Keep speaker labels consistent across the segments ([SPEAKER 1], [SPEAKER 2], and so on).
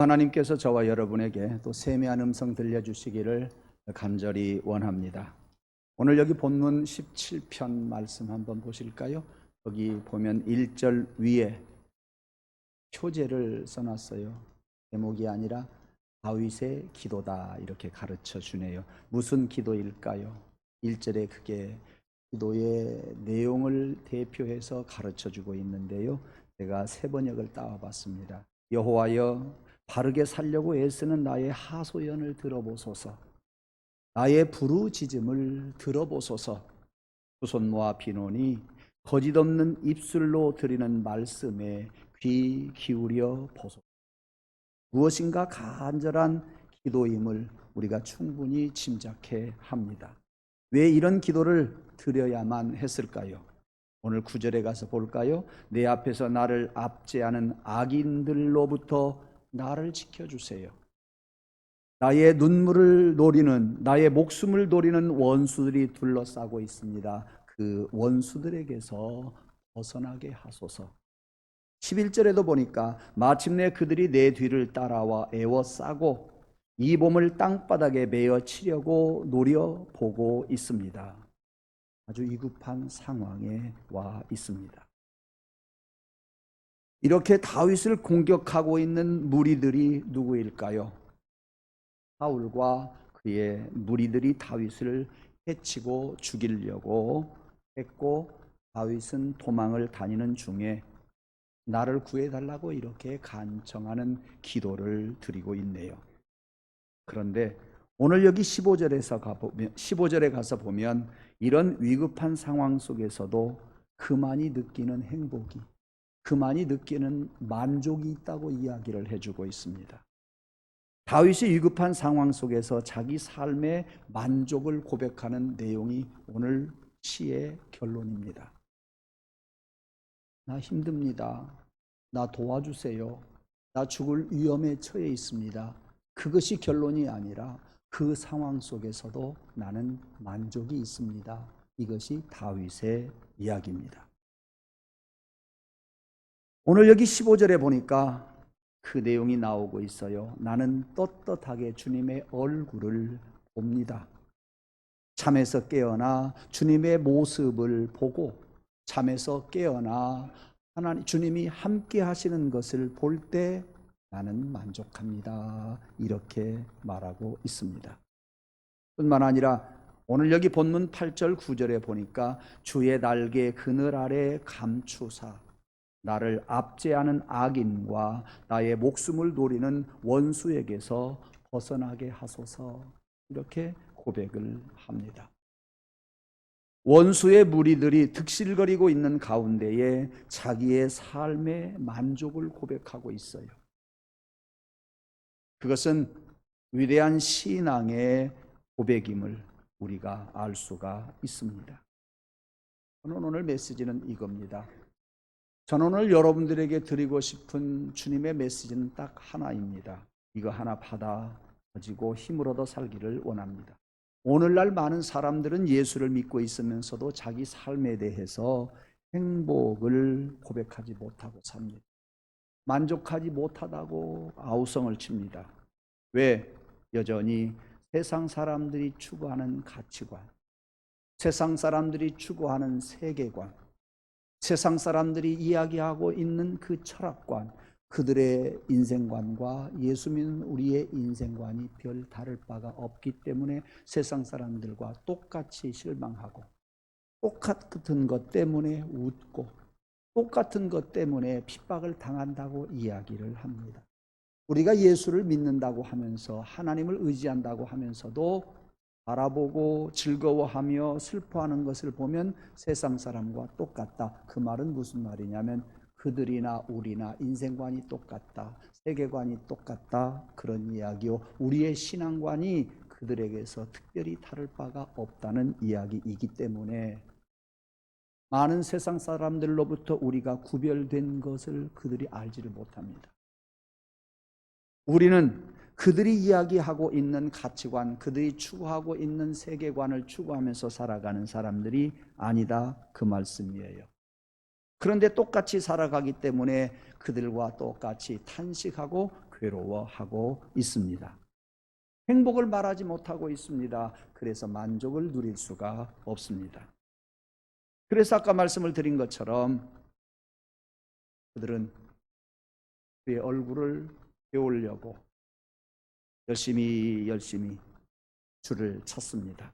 [SPEAKER 1] 하나님께서 저와 여러분에게 또 세미한 음성 들려주시기를 간절히 원합니다. 오늘 여기 본문 17편 말씀 한번 보실까요? 여기 보면 1절 위에 표제를 써놨어요. 제목이 아니라 다윗의 기도다 이렇게 가르쳐 주네요. 무슨 기도일까요? 1절에 그게 기도의 내용을 대표해서 가르쳐 주고 있는데요. 제가 세 번역을 따와 봤습니다. 여호와여 바르게 살려고 애쓰는 나의 하소연을 들어보소서. 나의 부르짖음을 들어보소서. 후손모아 비논이 거짓 없는 입술로 드리는 말씀에 귀 기울여 보소서. 무엇인가 간절한 기도임을 우리가 충분히 짐작해 합니다. 왜 이런 기도를 드려야만 했을까요? 오늘 구절에 가서 볼까요? 내 앞에서 나를 압제하는 악인들로부터 나를 지켜주세요. 나의 눈물을 노리는, 나의 목숨을 노리는 원수들이 둘러싸고 있습니다. 그 원수들에게서 벗어나게 하소서. 11절에도 보니까 마침내 그들이 내 뒤를 따라와 애워싸고 이 몸을 땅바닥에 메어 치려고 노려보고 있습니다. 아주 위급한 상황에 와 있습니다. 이렇게 다윗을 공격하고 있는 무리들이 누구일까요? 사울과 그의 무리들이 다윗을 해치고 죽이려고 했고 다윗은 도망을 다니는 중에 나를 구해달라고 이렇게 간청하는 기도를 드리고 있네요. 그런데 오늘 여기 15절에서 가보면 15절에 가서 보면 이런 위급한 상황 속에서도 그만이 느끼는 행복이 그만이 느끼는 만족이 있다고 이야기를 해주고 있습니다. 다윗이 위급한 상황 속에서 자기 삶의 만족을 고백하는 내용이 오늘 시의 결론입니다. 나 힘듭니다. 나 도와주세요. 나 죽을 위험에 처해 있습니다. 그것이 결론이 아니라 그 상황 속에서도 나는 만족이 있습니다. 이것이 다윗의 이야기입니다. 오늘 여기 15절에 보니까 그 내용이 나오고 있어요. 나는 떳떳하게 주님의 얼굴을 봅니다. 잠에서 깨어나 주님의 모습을 보고 잠에서 깨어나 하나님 주님이 함께 하시는 것을 볼 때 나는 만족합니다. 이렇게 말하고 있습니다. 뿐만 아니라 오늘 여기 본문 8절 9절에 보니까 주의 날개 그늘 아래 감추사 나를 압제하는 악인과 나의 목숨을 노리는 원수에게서 벗어나게 하소서 이렇게 고백을 합니다. 원수의 무리들이 득실거리고 있는 가운데에 자기의 삶의 만족을 고백하고 있어요. 그것은 위대한 신앙의 고백임을 우리가 알 수가 있습니다. 저는 오늘 메시지는 이겁니다. 저는 오늘 여러분들에게 드리고 싶은 주님의 메시지는 딱 하나입니다. 이거 하나 받아 가지고 힘을 얻어 살기를 원합니다. 오늘날 많은 사람들은 예수를 믿고 있으면서도 자기 삶에 대해서 행복을 고백하지 못하고 삽니다. 만족하지 못하다고 아우성을 칩니다. 왜? 여전히 세상 사람들이 추구하는 가치관, 세상 사람들이 추구하는 세계관, 세상 사람들이 이야기하고 있는 그 철학관, 그들의 인생관과 예수 믿는 우리의 인생관이 별 다를 바가 없기 때문에 세상 사람들과 똑같이 실망하고 똑같은 것 때문에 웃고 똑같은 것 때문에 핍박을 당한다고 이야기를 합니다. 우리가 예수를 믿는다고 하면서 하나님을 의지한다고 하면서도 바라보고 즐거워하며 슬퍼하는 것을 보면 세상 사람과 똑같다. 그 말은 무슨 말이냐면 그들이나 우리나 인생관이 똑같다. 세계관이 똑같다. 그런 이야기요. 우리의 신앙관이 그들에게서 특별히 다를 바가 없다는 이야기이기 때문에 많은 세상 사람들로부터 우리가 구별된 것을 그들이 알지를 못합니다. 우리는 그들이 이야기하고 있는 가치관, 그들이 추구하고 있는 세계관을 추구하면서 살아가는 사람들이 아니다. 그 말씀이에요. 그런데 똑같이 살아가기 때문에 그들과 똑같이 탄식하고 괴로워하고 있습니다. 행복을 말하지 못하고 있습니다. 그래서 만족을 누릴 수가 없습니다. 그래서 아까 말씀을 드린 것처럼 그들은 그의 얼굴을 배우려고 열심히 열심히 주를 찾습니다.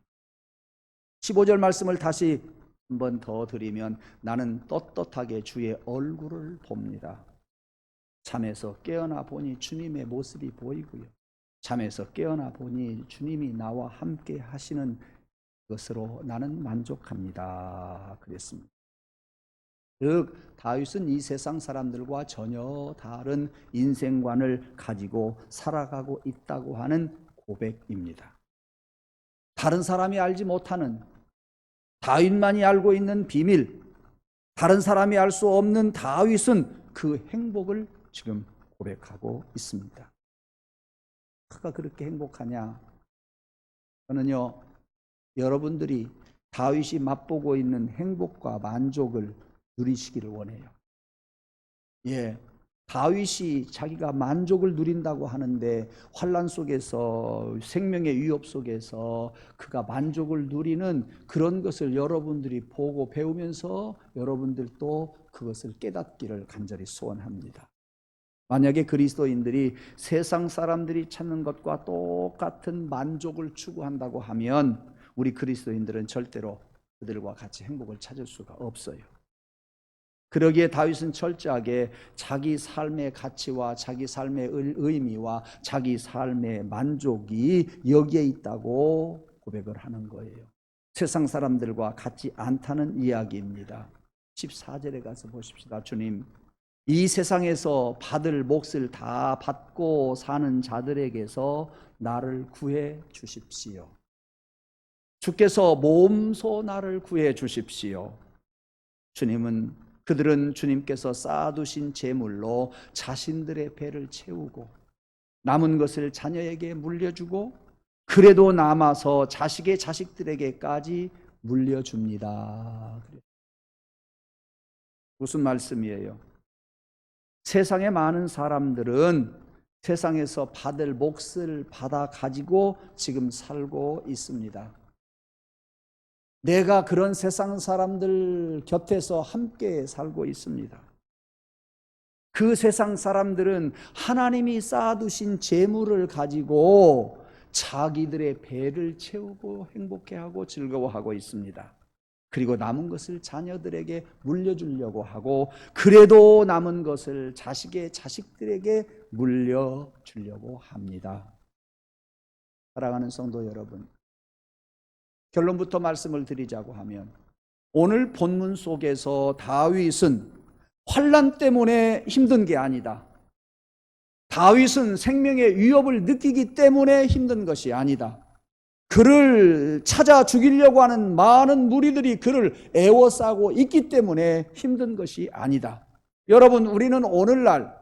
[SPEAKER 1] 15절 말씀을 다시 한 번 더 드리면 나는 떳떳하게 주의 얼굴을 봅니다. 잠에서 깨어나 보니 주님의 모습이 보이고요. 잠에서 깨어나 보니 주님이 나와 함께 하시는 것으로 나는 만족합니다. 그랬습니다. 즉 다윗은 이 세상 사람들과 전혀 다른 인생관을 가지고 살아가고 있다고 하는 고백입니다. 다른 사람이 알지 못하는 다윗만이 알고 있는 비밀, 다른 사람이 알 수 없는 다윗은 그 행복을 지금 고백하고 있습니다. 그가 그렇게 행복하냐? 저는요, 여러분들이 다윗이 맛보고 있는 행복과 만족을 누리시기를 원해요. 예. 다윗이 자기가 만족을 누린다고 하는데 환란 속에서 생명의 위협 속에서 그가 만족을 누리는 그런 것을 여러분들이 보고 배우면서 여러분들도 그것을 깨닫기를 간절히 소원합니다. 만약에 그리스도인들이 세상 사람들이 찾는 것과 똑같은 만족을 추구한다고 하면 우리 그리스도인들은 절대로 그들과 같이 행복을 찾을 수가 없어요. 그러기에 다윗은 철저하게 자기 삶의 가치와 자기 삶의 의- 의미와 자기 삶의 만족이 여기에 있다고 고백을 하는 거예요. 세상 사람들과 같지 않다는 이야기입니다. 14절에 가서 보십시다. 주님, 이 세상에서 받을 몫을 다 받고 사는 자들에게서 나를 구해 주십시오. 주께서 몸소 나를 구해 주십시오. 주님은 그들은 주님께서 쌓아두신 재물로 자신들의 배를 채우고 남은 것을 자녀에게 물려주고 그래도 남아서 자식의 자식들에게까지 물려줍니다. 무슨 말씀이에요? 세상의 많은 사람들은 세상에서 받을 몫을 받아 가지고 지금 살고 있습니다. 내가 그런 세상 사람들 곁에서 함께 살고 있습니다. 그 세상 사람들은 하나님이 쌓아두신 재물을 가지고 자기들의 배를 채우고 행복해하고 즐거워하고 있습니다. 그리고 남은 것을 자녀들에게 물려주려고 하고 그래도 남은 것을 자식의 자식들에게 물려주려고 합니다. 사랑하는 성도 여러분, 결론부터 말씀을 드리자고 하면 오늘 본문 속에서 다윗은 환란 때문에 힘든 게 아니다. 다윗은 생명의 위협을 느끼기 때문에 힘든 것이 아니다. 그를 찾아 죽이려고 하는 많은 무리들이 그를 애워싸고 있기 때문에 힘든 것이 아니다. 여러분, 우리는 오늘날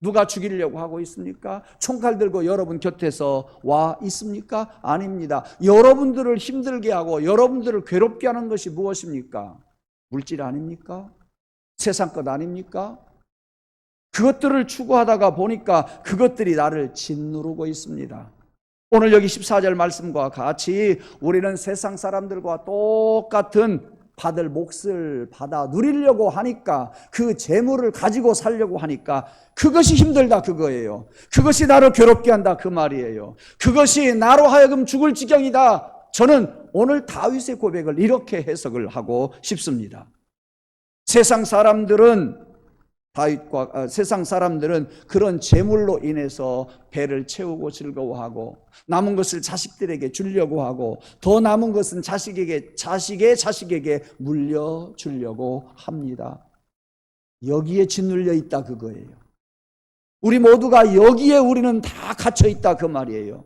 [SPEAKER 1] 누가 죽이려고 하고 있습니까? 총칼 들고 여러분 곁에서 와 있습니까? 아닙니다. 여러분들을 힘들게 하고 여러분들을 괴롭게 하는 것이 무엇입니까? 물질 아닙니까? 세상 것 아닙니까? 그것들을 추구하다가 보니까 그것들이 나를 짓누르고 있습니다. 오늘 여기 14절 말씀과 같이 우리는 세상 사람들과 똑같은 받을 몫을 받아 누리려고 하니까 그 재물을 가지고 살려고 하니까 그것이 힘들다 그거예요. 그것이 나를 괴롭게 한다 그 말이에요. 그것이 나로 하여금 죽을 지경이다. 저는 오늘 다윗의 고백을 이렇게 해석을 하고 싶습니다. 세상 사람들은 다윗과 아, 세상 사람들은 그런 재물로 인해서 배를 채우고 즐거워하고 남은 것을 자식들에게 주려고 하고 더 남은 것은 자식에게 자식의 자식에게 물려 주려고 합니다. 여기에 짓눌려 있다 그거예요. 우리 모두가 여기에 우리는 다 갇혀 있다 그 말이에요.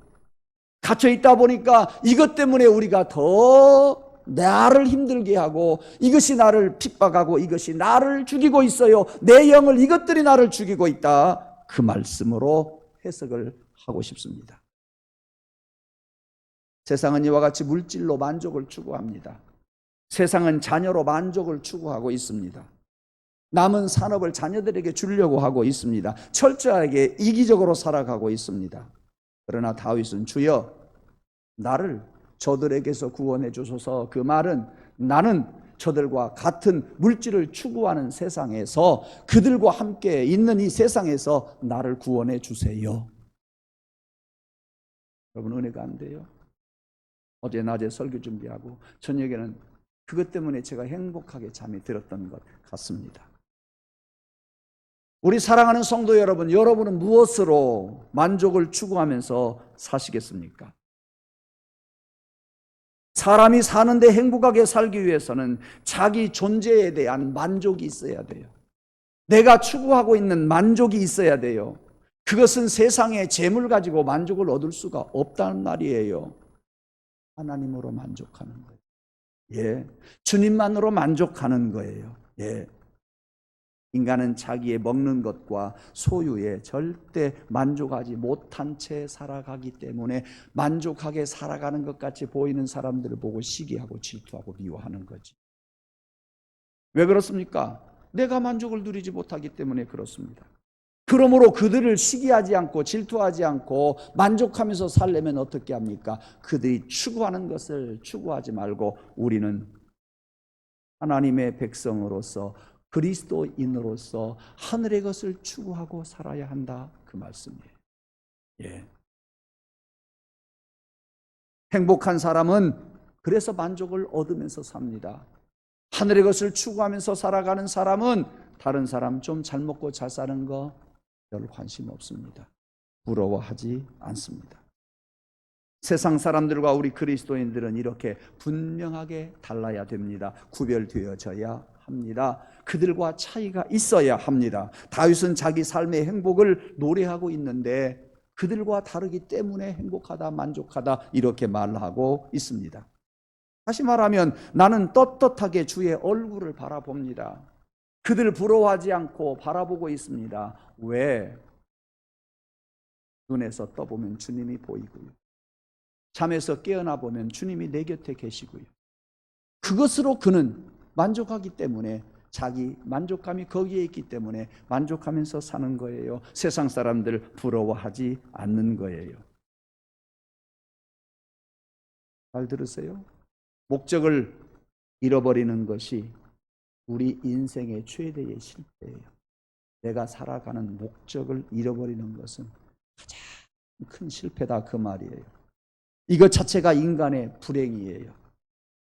[SPEAKER 1] 갇혀 있다 보니까 이것 때문에 우리가 더 나를 힘들게 하고 이것이 나를 핍박하고 이것이 나를 죽이고 있어요. 내 영을 이것들이 나를 죽이고 있다. 그 말씀으로 해석을 하고 싶습니다. 세상은 이와 같이 물질로 만족을 추구합니다. 세상은 자녀로 만족을 추구하고 있습니다. 남은 산업을 자녀들에게 주려고 하고 있습니다. 철저하게 이기적으로 살아가고 있습니다. 그러나 다윗은 주여 나를 저들에게서 구원해 주소서 그 말은 나는 저들과 같은 물질을 추구하는 세상에서 그들과 함께 있는 이 세상에서 나를 구원해 주세요. 여러분 은혜가 안 돼요? 어제 낮에 설교 준비하고 저녁에는 그것 때문에 제가 행복하게 잠이 들었던 것 같습니다. 우리 사랑하는 성도 여러분, 여러분은 무엇으로 만족을 추구하면서 사시겠습니까? 사람이 사는데 행복하게 살기 위해서는 자기 존재에 대한 만족이 있어야 돼요. 내가 추구하고 있는 만족이 있어야 돼요. 그것은 세상의 재물 가지고 만족을 얻을 수가 없다는 말이에요. 하나님으로 만족하는 거예요. 예. 주님만으로 만족하는 거예요. 예. 인간은 자기의 먹는 것과 소유에 절대 만족하지 못한 채 살아가기 때문에 만족하게 살아가는 것 같이 보이는 사람들을 보고 시기하고 질투하고 미워하는 거지. 왜 그렇습니까? 내가 만족을 누리지 못하기 때문에 그렇습니다. 그러므로 그들을 시기하지 않고 질투하지 않고 만족하면서 살려면 어떻게 합니까? 그들이 추구하는 것을 추구하지 말고 우리는 하나님의 백성으로서 그리스도인으로서 하늘의 것을 추구하고 살아야 한다 그 말씀이에요. 예. 행복한 사람은 그래서 만족을 얻으면서 삽니다. 하늘의 것을 추구하면서 살아가는 사람은 다른 사람 좀 잘 먹고 잘 사는 거 별 관심 없습니다. 부러워하지 않습니다. 세상 사람들과 우리 그리스도인들은 이렇게 분명하게 달라야 됩니다. 구별되어져야 합니다. 그들과 차이가 있어야 합니다. 다윗은 자기 삶의 행복을 노래하고 있는데 그들과 다르기 때문에 행복하다, 만족하다 이렇게 말하고 있습니다. 다시 말하면 나는 떳떳하게 주의 얼굴을 바라봅니다. 그들 부러워하지 않고 바라보고 있습니다. 왜? 눈에서 떠보면 주님이 보이고요. 잠에서 깨어나 보면 주님이 내 곁에 계시고요. 그것으로 그는 만족하기 때문에 자기 만족감이 거기에 있기 때문에 만족하면서 사는 거예요. 세상 사람들 부러워하지 않는 거예요. 잘 들으세요? 목적을 잃어버리는 것이 우리 인생의 최대의 실패예요. 내가 살아가는 목적을 잃어버리는 것은 가장 큰 실패다 그 말이에요. 이것 자체가 인간의 불행이에요.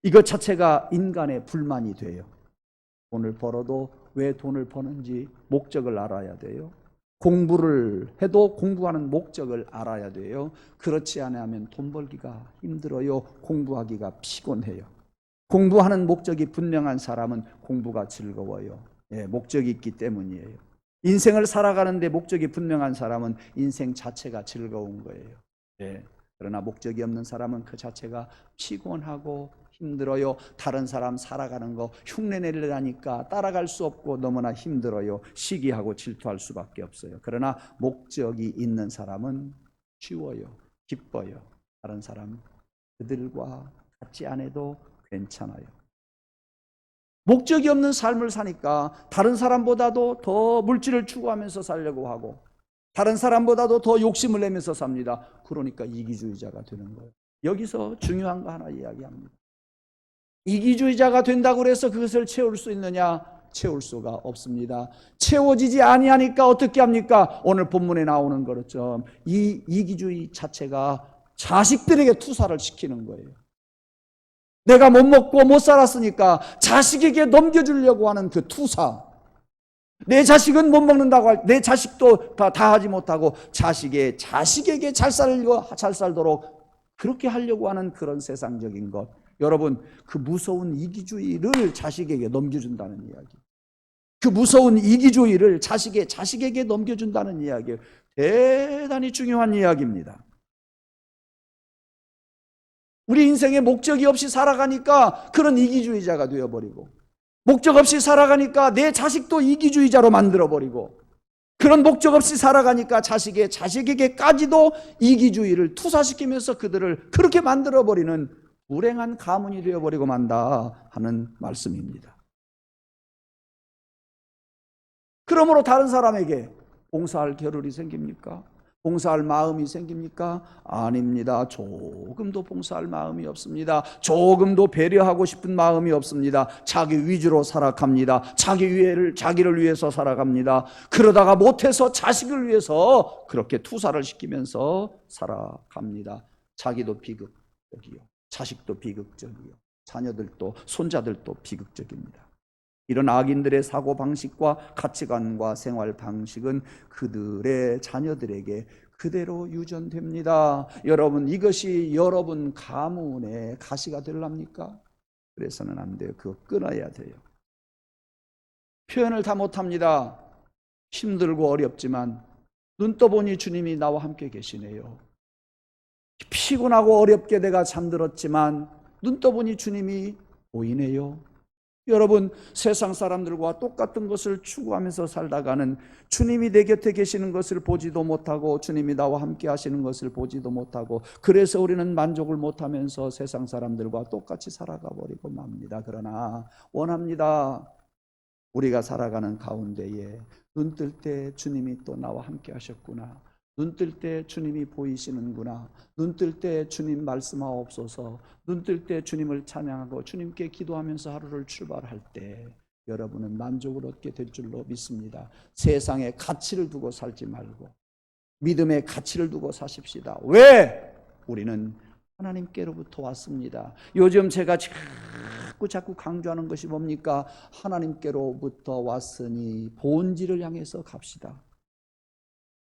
[SPEAKER 1] 이것 자체가 인간의 불만이 돼요. 돈을 벌어도 왜 돈을 버는지 목적을 알아야 돼요. 공부를 해도 공부하는 목적을 알아야 돼요. 그렇지 않으면 돈 벌기가 힘들어요. 공부하기가 피곤해요. 공부하는 목적이 분명한 사람은 공부가 즐거워요. 예, 목적이 있기 때문이에요. 인생을 살아가는데 목적이 분명한 사람은 인생 자체가 즐거운 거예요. 예. 그러나 목적이 없는 사람은 그 자체가 피곤하고 힘들어요. 다른 사람 살아가는 거 흉내 내려니까 따라갈 수 없고 너무나 힘들어요. 시기하고 질투할 수밖에 없어요. 그러나 목적이 있는 사람은 쉬워요. 기뻐요. 다른 사람 그들과 같지 않아도 괜찮아요. 목적이 없는 삶을 사니까 다른 사람보다도 더 물질을 추구하면서 살려고 하고 다른 사람보다도 더 욕심을 내면서 삽니다. 그러니까 이기주의자가 되는 거예요. 여기서 중요한 거 하나 이야기합니다. 이기주의자가 된다고 해서 그것을 채울 수 있느냐? 채울 수가 없습니다. 채워지지 아니하니까 어떻게 합니까? 오늘 본문에 나오는 것처럼 이 이기주의 자체가 자식들에게 투사를 시키는 거예요. 내가 못 먹고 못 살았으니까 자식에게 넘겨주려고 하는 그 투사. 내 자식은 못 먹는다고 할, 내 자식도 다, 다 하지 못하고 자식의 자식에게 잘 살고 잘 살도록 그렇게 하려고 하는 그런 세상적인 것. 여러분, 그 무서운 이기주의를 자식에게 넘겨준다는 이야기. 그 무서운 이기주의를 자식의 자식에게 넘겨준다는 이야기. 대단히 중요한 이야기입니다. 우리 인생에 목적이 없이 살아가니까 그런 이기주의자가 되어버리고 목적 없이 살아가니까 내 자식도 이기주의자로 만들어버리고 그런 목적 없이 살아가니까 자식의 자식에게까지도 이기주의를 투사시키면서 그들을 그렇게 만들어버리는 불행한 가문이 되어버리고 만다 하는 말씀입니다. 그러므로 다른 사람에게 봉사할 겨를이 생깁니까? 봉사할 마음이 생깁니까? 아닙니다. 조금도 봉사할 마음이 없습니다. 조금도 배려하고 싶은 마음이 없습니다. 자기 위주로 살아갑니다. 자기 위해를 자기를 위해서 살아갑니다. 그러다가 못해서 자식을 위해서 그렇게 투사를 시키면서 살아갑니다. 자기도 비극적이요. 자식도 비극적이요. 자녀들도 손자들도 비극적입니다. 이런 악인들의 사고 방식과 가치관과 생활 방식은 그들의 자녀들에게 그대로 유전됩니다. 여러분 이것이 여러분 가문의 가시가 될랍니까? 그래서는 안 돼요. 그거 끊어야 돼요. 표현을 다 못합니다. 힘들고 어렵지만 눈 떠보니 주님이 나와 함께 계시네요. 피곤하고 어렵게 내가 잠들었지만 눈 떠보니 주님이 보이네요. 여러분 세상 사람들과 똑같은 것을 추구하면서 살다가는 주님이 내 곁에 계시는 것을 보지도 못하고 주님이 나와 함께 하시는 것을 보지도 못하고 그래서 우리는 만족을 못하면서 세상 사람들과 똑같이 살아가 버리고 맙니다. 그러나 원합니다. 우리가 살아가는 가운데에 눈 뜰 때 주님이 또 나와 함께 하셨구나. 눈 뜰 때 주님이 보이시는구나. 눈 뜰 때 주님 말씀하옵소서. 눈 뜰 때 주님을 찬양하고 주님께 기도하면서 하루를 출발할 때 여러분은 만족을 얻게 될 줄로 믿습니다. 세상에 가치를 두고 살지 말고 믿음의 가치를 두고 사십시다. 왜? 우리는 하나님께로부터 왔습니다. 요즘 제가 자꾸 자꾸 강조하는 것이 뭡니까? 하나님께로부터 왔으니 본질을 향해서 갑시다.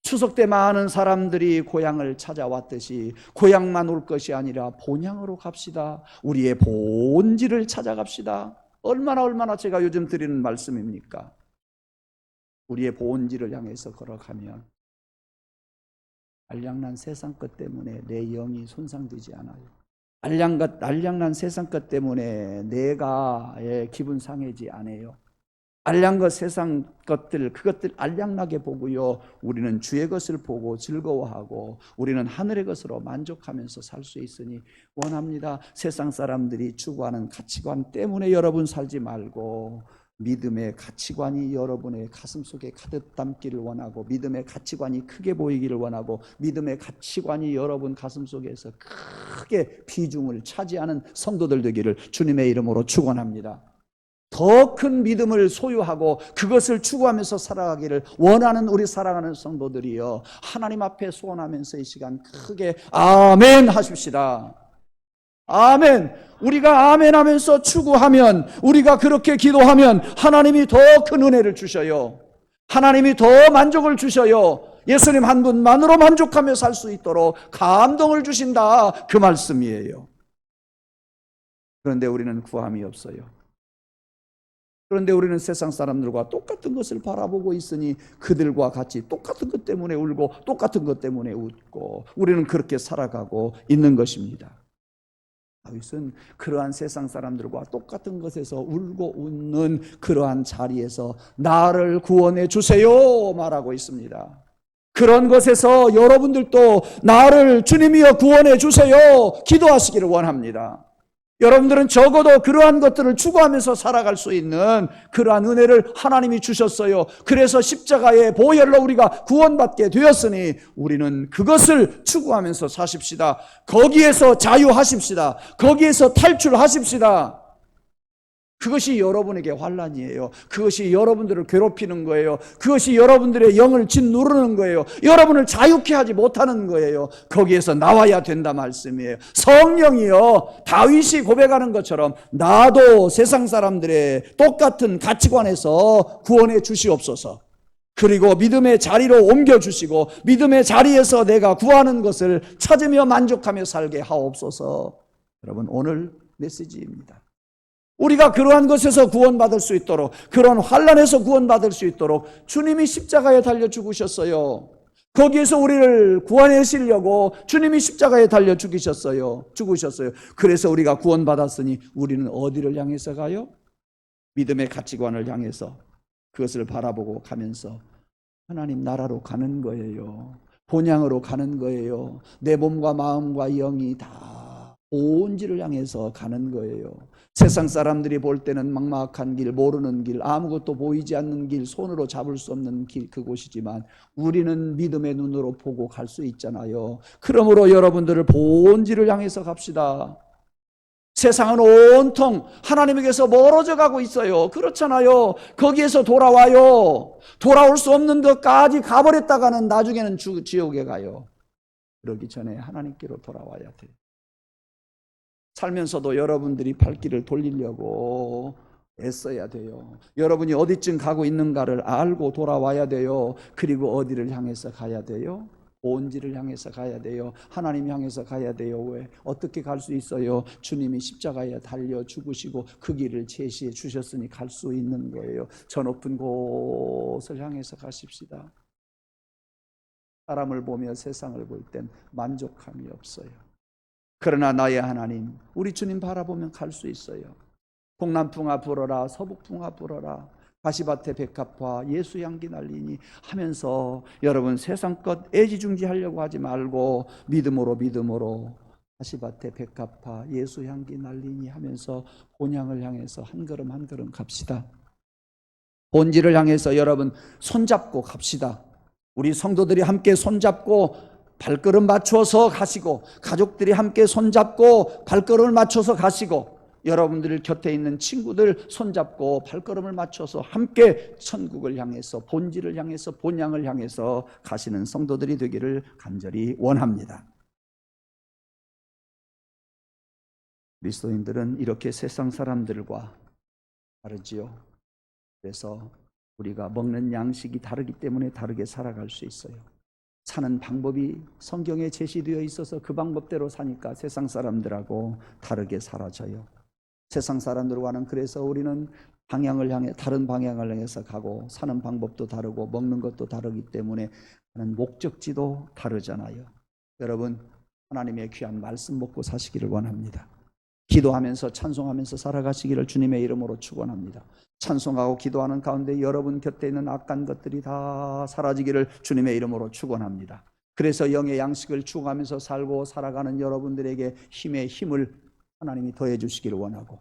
[SPEAKER 1] 추석 때 많은 사람들이 고향을 찾아왔듯이 고향만 올 것이 아니라 본향으로 갑시다. 우리의 본질을 찾아갑시다. 얼마나 얼마나 제가 요즘 드리는 말씀입니까? 우리의 본질을 향해서 걸어가면 알량난 세상 것 때문에 내 영이 손상되지 않아요. 알량것 알량난 세상 것 때문에 내가 의 기분 상해지 않아요. 알량 것 세상 것들 그것들 알량나게 보고요. 우리는 주의 것을 보고 즐거워하고 우리는 하늘의 것으로 만족하면서 살 수 있으니 원합니다. 세상 사람들이 추구하는 가치관 때문에 여러분 살지 말고 믿음의 가치관이 여러분의 가슴 속에 가득 담기를 원하고 믿음의 가치관이 크게 보이기를 원하고 믿음의 가치관이 여러분 가슴 속에서 크게 비중을 차지하는 성도들 되기를 주님의 이름으로 축원합니다. 더 큰 믿음을 소유하고 그것을 추구하면서 살아가기를 원하는 우리 사랑하는 성도들이여 하나님 앞에 소원하면서 이 시간 크게 아멘 하십시다. 아멘. 우리가 아멘 하면서 추구하면 우리가 그렇게 기도하면 하나님이 더 큰 은혜를 주셔요. 하나님이 더 만족을 주셔요. 예수님 한 분만으로 만족하며 살 수 있도록 감동을 주신다. 그 말씀이에요. 그런데 우리는 구함이 없어요. 그런데 우리는 세상 사람들과 똑같은 것을 바라보고 있으니 그들과 같이 똑같은 것 때문에 울고 똑같은 것 때문에 웃고 우리는 그렇게 살아가고 있는 것입니다. 다윗은 그러한 세상 사람들과 똑같은 것에서 울고 웃는 그러한 자리에서 나를 구원해 주세요 말하고 있습니다. 그런 것에서 여러분들도 나를 주님이여 구원해 주세요 기도하시기를 원합니다. 여러분들은 적어도 그러한 것들을 추구하면서 살아갈 수 있는 그러한 은혜를 하나님이 주셨어요. 그래서 십자가의 보혈로 우리가 구원받게 되었으니 우리는 그것을 추구하면서 사십시다. 거기에서 자유하십시다. 거기에서 탈출하십시다. 그것이 여러분에게 환란이에요. 그것이 여러분들을 괴롭히는 거예요. 그것이 여러분들의 영을 짓누르는 거예요. 여러분을 자유케 하지 못하는 거예요. 거기에서 나와야 된다 말씀이에요. 성령이요. 다윗이 고백하는 것처럼 나도 세상 사람들의 똑같은 가치관에서 구원해 주시옵소서. 그리고 믿음의 자리로 옮겨 주시고 믿음의 자리에서 내가 구하는 것을 찾으며 만족하며 살게 하옵소서. 여러분 오늘 메시지입니다. 우리가 그러한 것에서 구원받을 수 있도록 그런 환란에서 구원받을 수 있도록 주님이 십자가에 달려 죽으셨어요. 거기에서 우리를 구원하시려고 주님이 십자가에 달려 죽으셨어요. 죽으셨어요. 그래서 우리가 구원받았으니 우리는 어디를 향해서 가요? 믿음의 가치관을 향해서 그것을 바라보고 가면서 하나님 나라로 가는 거예요. 본향으로 가는 거예요. 내 몸과 마음과 영이 다 본질을 향해서 가는 거예요. 세상 사람들이 볼 때는 막막한 길, 모르는 길, 아무것도 보이지 않는 길, 손으로 잡을 수 없는 길, 그곳이지만 우리는 믿음의 눈으로 보고 갈 수 있잖아요. 그러므로 여러분들을 본질을 향해서 갑시다. 세상은 온통 하나님에게서 멀어져 가고 있어요. 그렇잖아요. 거기에서 돌아와요. 돌아올 수 없는 것까지 가버렸다가는 나중에는 주, 지옥에 가요. 그러기 전에 하나님께로 돌아와야 돼요. 살면서도 여러분들이 발길을 돌리려고 애써야 돼요. 여러분이 어디쯤 가고 있는가를 알고 돌아와야 돼요. 그리고 어디를 향해서 가야 돼요? 본질을 향해서 가야 돼요. 하나님 향해서 가야 돼요. 왜? 어떻게 갈 수 있어요? 주님이 십자가에 달려 죽으시고 그 길을 제시해 주셨으니 갈 수 있는 거예요. 저 높은 곳을 향해서 가십시다. 사람을 보며 세상을 볼 땐 만족함이 없어요. 그러나 나의 하나님, 우리 주님 바라보면 갈 수 있어요. 동남풍아 불어라, 서북풍아 불어라. 가시밭에 백합화 예수 향기 날리니 하면서 여러분 세상 것 애지중지하려고 하지 말고 믿음으로 믿음으로 가시밭에 백합화 예수 향기 날리니 하면서 본향을 향해서 한 걸음 한 걸음 갑시다. 본질을 향해서 여러분 손잡고 갑시다. 우리 성도들이 함께 손잡고 발걸음 맞춰서 가시고 가족들이 함께 손잡고 발걸음을 맞춰서 가시고 여러분들 곁에 있는 친구들 손잡고 발걸음을 맞춰서 함께 천국을 향해서 본질을 향해서 본향을 향해서 가시는 성도들이 되기를 간절히 원합니다. 그리스도인들은 이렇게 세상 사람들과 다르지요. 그래서 우리가 먹는 양식이 다르기 때문에 다르게 살아갈 수 있어요. 사는 방법이 성경에 제시되어 있어서 그 방법대로 사니까 세상 사람들하고 다르게 사라져요. 세상 사람들과는 그래서 우리는 방향을 향해 다른 방향을 향해서 가고 사는 방법도 다르고 먹는 것도 다르기 때문에 하는 목적지도 다르잖아요. 여러분 하나님의 귀한 말씀 먹고 사시기를 원합니다. 기도하면서 찬송하면서 살아가시기를 주님의 이름으로 축원합니다. 찬송하고 기도하는 가운데 여러분 곁에 있는 악한 것들이 다 사라지기를 주님의 이름으로 축원합니다. 그래서 영의 양식을 추구하면서 살고 살아가는 여러분들에게 힘의 힘을 하나님이 더해 주시기를 원하고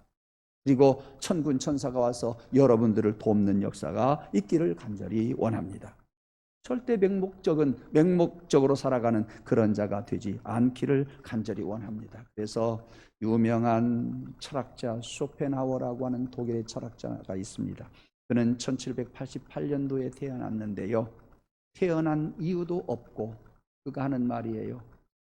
[SPEAKER 1] 그리고 천군 천사가 와서 여러분들을 돕는 역사가 있기를 간절히 원합니다. 절대 맹목적은 맹목적으로 살아가는 그런 자가 되지 않기를 간절히 원합니다. 그래서 유명한 철학자 쇼펜하워라고 하는 독일의 철학자가 있습니다. 그는 1788년도에 태어났는데요. 태어난 이유도 없고 그가 하는 말이에요.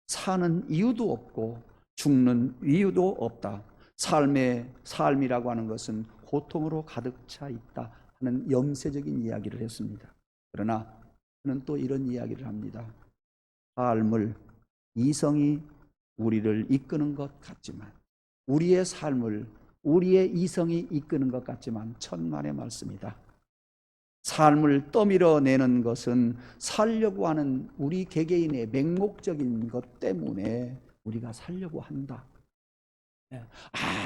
[SPEAKER 1] 사는 이유도 없고 죽는 이유도 없다. 삶의 삶이라고 하는 것은 고통으로 가득 차 있다 하는 염세적인 이야기를 했습니다. 그러나 또 이런 이야기를 합니다. 삶을 이성이 우리를 이끄는 것 같지만 우리의 삶을 우리의 이성이 이끄는 것 같지만 천만의 말씀이다. 삶을 떠밀어내는 것은 살려고 하는 우리 개개인의 맹목적인 것 때문에 우리가 살려고 한다. 예,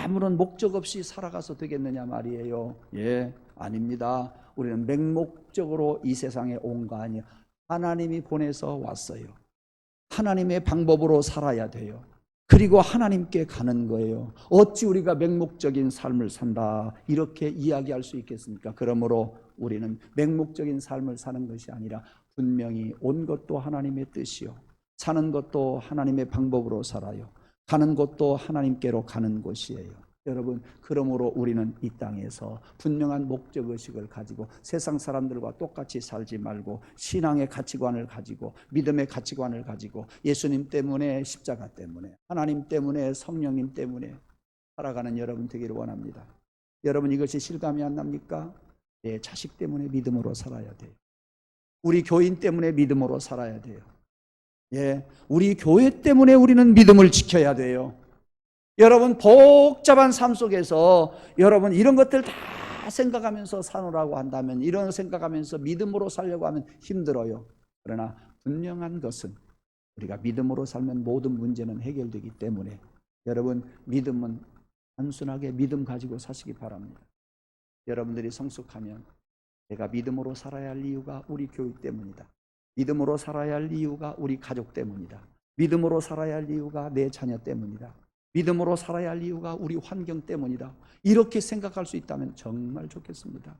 [SPEAKER 1] 아무런 목적 없이 살아가서 되겠느냐 말이에요. 예, 아닙니다. 우리는 맹목적으로 이 세상에 온 거 아니에요. 하나님이 보내서 왔어요. 하나님의 방법으로 살아야 돼요. 그리고 하나님께 가는 거예요. 어찌 우리가 맹목적인 삶을 산다 이렇게 이야기할 수 있겠습니까? 그러므로 우리는 맹목적인 삶을 사는 것이 아니라 분명히 온 것도 하나님의 뜻이요. 사는 것도 하나님의 방법으로 살아요. 가는 곳도 하나님께로 가는 곳이에요. 여러분, 그러므로 우리는 이 땅에서 분명한 목적 의식을 가지고 세상 사람들과 똑같이 살지 말고 신앙의 가치관을 가지고 믿음의 가치관을 가지고 예수님 때문에 십자가 때문에 하나님 때문에 성령님 때문에 살아가는 여러분 되기를 원합니다. 여러분 이것이 실감이 안 납니까? 내 자식 때문에 믿음으로 살아야 돼요. 우리 교인 때문에 믿음으로 살아야 돼요. 예, 우리 교회 때문에 우리는 믿음을 지켜야 돼요. 여러분 복잡한 삶 속에서 여러분 이런 것들 다 생각하면서 사노라고 한다면 이런 생각하면서 믿음으로 살려고 하면 힘들어요. 그러나 분명한 것은 우리가 믿음으로 살면 모든 문제는 해결되기 때문에 여러분 믿음은 단순하게 믿음 가지고 사시기 바랍니다. 여러분들이 성숙하면 내가 믿음으로 살아야 할 이유가 우리 교육 때문이다. 믿음으로 살아야 할 이유가 우리 가족 때문이다. 믿음으로 살아야 할 이유가 내 자녀 때문이다. 믿음으로 살아야 할 이유가 우리 환경 때문이다. 이렇게 생각할 수 있다면 정말 좋겠습니다.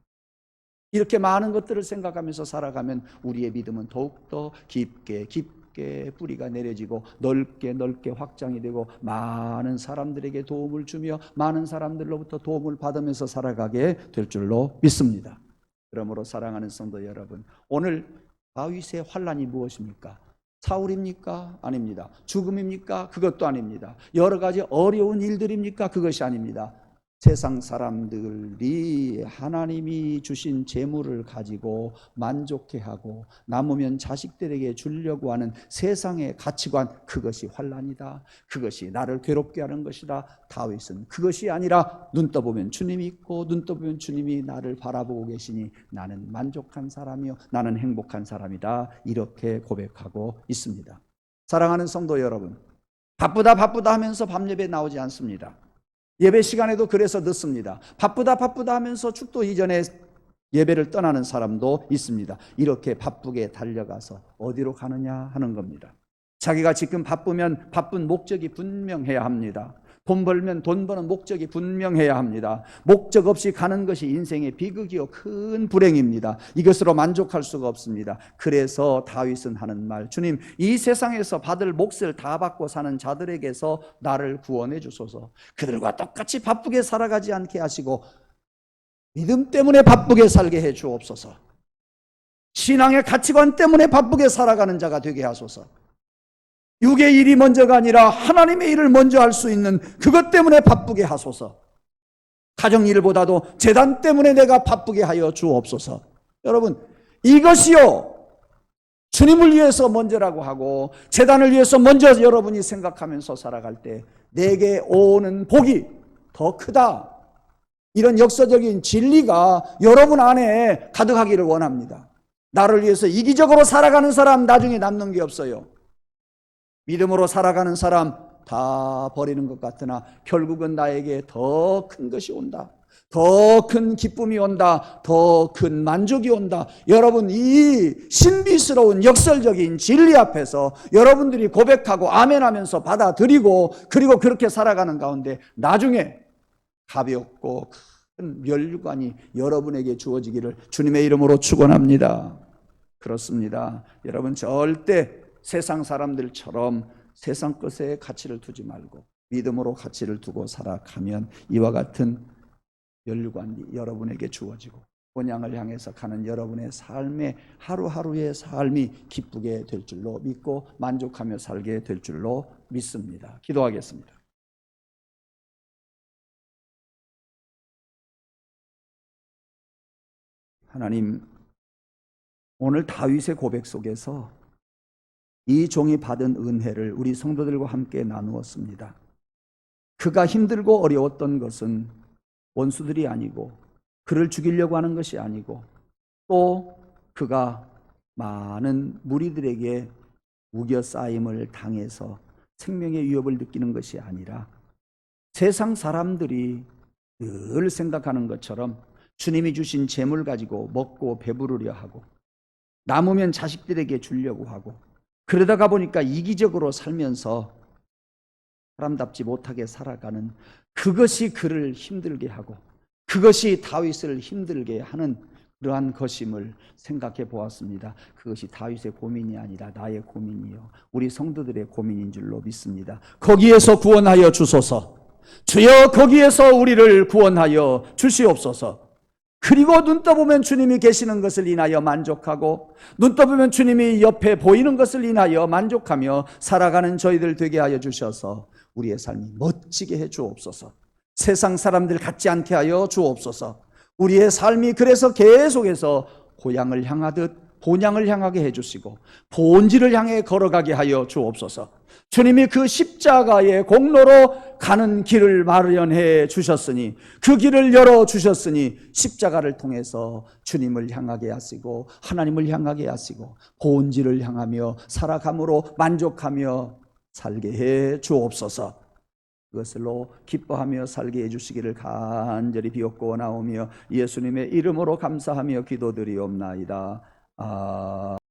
[SPEAKER 1] 이렇게 많은 것들을 생각하면서 살아가면 우리의 믿음은 더욱더 깊게 깊게 뿌리가 내려지고 넓게 넓게 확장이 되고 많은 사람들에게 도움을 주며 많은 사람들로부터 도움을 받으면서 살아가게 될 줄로 믿습니다. 그러므로 사랑하는 성도 여러분, 오늘 다윗의 환란이 무엇입니까? 사울입니까? 아닙니다. 죽음입니까? 그것도 아닙니다. 여러 가지 어려운 일들입니까? 그것이 아닙니다. 세상 사람들이 하나님이 주신 재물을 가지고 만족해 하고 남으면 자식들에게 주려고 하는 세상의 가치관 그것이 환란이다. 그것이 나를 괴롭게 하는 것이다. 다윗은 그것이 아니라 눈 떠보면 주님이 있고 눈 떠보면 주님이 나를 바라보고 계시니 나는 만족한 사람이요 나는 행복한 사람이다. 이렇게 고백하고 있습니다. 사랑하는 성도 여러분, 바쁘다 바쁘다 하면서 밤 예배 나오지 않습니다. 예배 시간에도 그래서 늦습니다. 바쁘다 바쁘다 하면서 축도 이전에 예배를 떠나는 사람도 있습니다. 이렇게 바쁘게 달려가서 어디로 가느냐 하는 겁니다. 자기가 지금 바쁘면 바쁜 목적이 분명해야 합니다. 돈 벌면 돈 버는 목적이 분명해야 합니다. 목적 없이 가는 것이 인생의 비극이요 큰 불행입니다. 이것으로 만족할 수가 없습니다. 그래서 다윗은 하는 말, 주님 이 세상에서 받을 몫을 다 받고 사는 자들에게서 나를 구원해 주소서. 그들과 똑같이 바쁘게 살아가지 않게 하시고 믿음 때문에 바쁘게 살게 해 주옵소서. 신앙의 가치관 때문에 바쁘게 살아가는 자가 되게 하소서. 육의 일이 먼저가 아니라 하나님의 일을 먼저 할 수 있는 그것 때문에 바쁘게 하소서. 가정 일보다도 재단 때문에 내가 바쁘게 하여 주옵소서. 여러분, 이것이요. 주님을 위해서 먼저라고 하고 재단을 위해서 먼저 여러분이 생각하면서 살아갈 때 내게 오는 복이 더 크다. 이런 역사적인 진리가 여러분 안에 가득하기를 원합니다. 나를 위해서 이기적으로 살아가는 사람 나중에 남는 게 없어요. 믿음으로 살아가는 사람 다 버리는 것 같으나 결국은 나에게 더 큰 것이 온다. 더 큰 기쁨이 온다. 더 큰 만족이 온다. 여러분, 이 신비스러운 역설적인 진리 앞에서 여러분들이 고백하고 아멘 하면서 받아들이고 그리고 그렇게 살아가는 가운데 나중에 가볍고 큰 멸류관이 여러분에게 주어지기를 주님의 이름으로 축원합니다. 그렇습니다. 여러분 절대 세상 사람들처럼 세상 것에 가치를 두지 말고 믿음으로 가치를 두고 살아가면 이와 같은 연류관이 여러분에게 주어지고 본향을 향해서 가는 여러분의 삶의 하루하루의 삶이 기쁘게 될 줄로 믿고 만족하며 살게 될 줄로 믿습니다. 기도하겠습니다. 하나님 오늘 다윗의 고백 속에서 이 종이 받은 은혜를 우리 성도들과 함께 나누었습니다. 그가 힘들고 어려웠던 것은 원수들이 아니고 그를 죽이려고 하는 것이 아니고 또 그가 많은 무리들에게 우겨 쌓임을 당해서 생명의 위협을 느끼는 것이 아니라 세상 사람들이 늘 생각하는 것처럼 주님이 주신 재물 가지고 먹고 배부르려 하고 남으면 자식들에게 주려고 하고 그러다가 보니까 이기적으로 살면서 사람답지 못하게 살아가는 그것이 그를 힘들게 하고 그것이 다윗을 힘들게 하는 그러한 것임을 생각해 보았습니다. 그것이 다윗의 고민이 아니라 나의 고민이요. 우리 성도들의 고민인 줄로 믿습니다. 거기에서 구원하여 주소서. 주여 거기에서 우리를 구원하여 주시옵소서. 그리고 눈 떠보면 주님이 계시는 것을 인하여 만족하고 눈 떠보면 주님이 옆에 보이는 것을 인하여 만족하며 살아가는 저희들 되게 하여 주셔서 우리의 삶이 멋지게 해 주옵소서. 세상 사람들 같지 않게 하여 주옵소서. 우리의 삶이 그래서 계속해서 고향을 향하듯 본향을 향하게 해주시고 본질을 향해 걸어가게 하여 주옵소서. 주님이 그 십자가의 공로로 가는 길을 마련해 주셨으니 그 길을 열어 주셨으니 십자가를 통해서 주님을 향하게 하시고 하나님을 향하게 하시고 본질을 향하며 살아감으로 만족하며 살게 해 주옵소서. 그것을로 기뻐하며 살게 해주시기를 간절히 비옵고 원하오며 예수님의 이름으로 감사하며 기도드리옵나이다. 아.